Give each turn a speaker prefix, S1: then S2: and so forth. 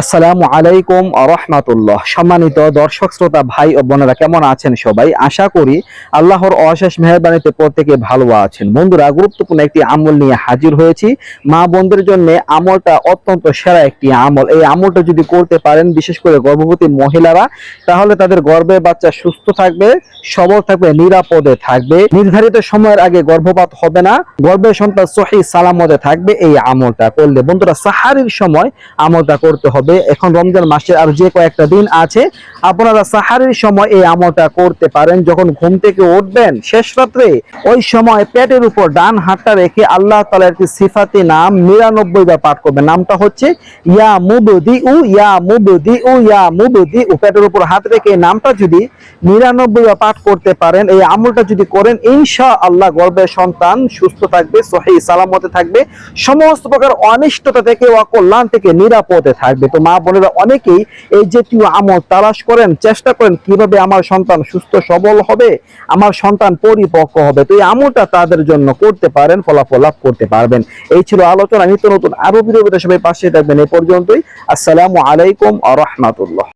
S1: আসসালামু আলাইকুম রহমাতুল্লাহ। সম্মানিত দর্শক, শ্রোতা, ভাই ও বোনেরা, কেমন আছেন সবাই? আশা করি আল্লাহর অশেষ মেহরবানিতে প্রত্যেকে ভালো আছেন। বন্ধুরা, গুরুত্বপূর্ণ একটি আমল নিয়ে হাজির হয়েছি। মা বোনদের জন্য আমলটা অত্যন্ত সেরা একটি আমল। এই আমলটা যদি করতে পারেন, বিশেষ করে গর্ভবতী মহিলারা, তাহলে তাদের গর্ভের বাচ্চা সুস্থ থাকবে, সবল থাকবে, নিরাপদে থাকবে। নির্ধারিত সময়ের আগে গর্ভপাত হবে না। গর্ভের সন্তান সহি সালামতে থাকবে। এই আমলটা করলে বন্ধুরা, সাহারির সময় আমলটা করতে হবে। এখন রমজান মাসের আর যে কয়েকটা দিন আছে, আপনারা সাহারির সময় এই আমলটা করতে পারেন। যখন ঘুম থেকে উঠবেন শেষ রাত্রে, ওই সময় পেটের উপর ডান হাতটা রেখে আল্লাহ তালার একটি সিফাতি নাম নিরানব্বই বার পাঠ করবেন। নামটা হচ্ছে ইয়া মুবদি উ ইয়া মুবদি উ ইয়া মুবদি উ পেটের উপর হাত রেখে নামটা যদি নিরানব্বই বার পাঠ করতে পারেন, এই আমলটা যদি করেন ইনশা আল্লাহ গর্ভের সন্তান সুস্থ থাকবে, সহি সালামতে থাকবে। সমস্ত প্রকার অনিষ্টতা থেকে অকল্যাণ থেকে নিরাপদে থাকবে। তো মা বোনেরা অনেকেই এই জাতীয় আমল তালাশ করেন, চেষ্টা করেন কীভাবে আমার সন্তান সুস্থ, সবল হবে, আমার সন্তান পরিপক্ক হবে। তো এই আমলটা তাদের জন্য করতে পারেন, ফলাফল লাভ করতে পারবেন। এই ছিল আলোচনা। নিত্য নতুন আরও বিরোধীরা সবাই পাশে থাকবেন। এ পর্যন্তই। আসসালামু আলাইকুম আ রহমাতুল্লাহ।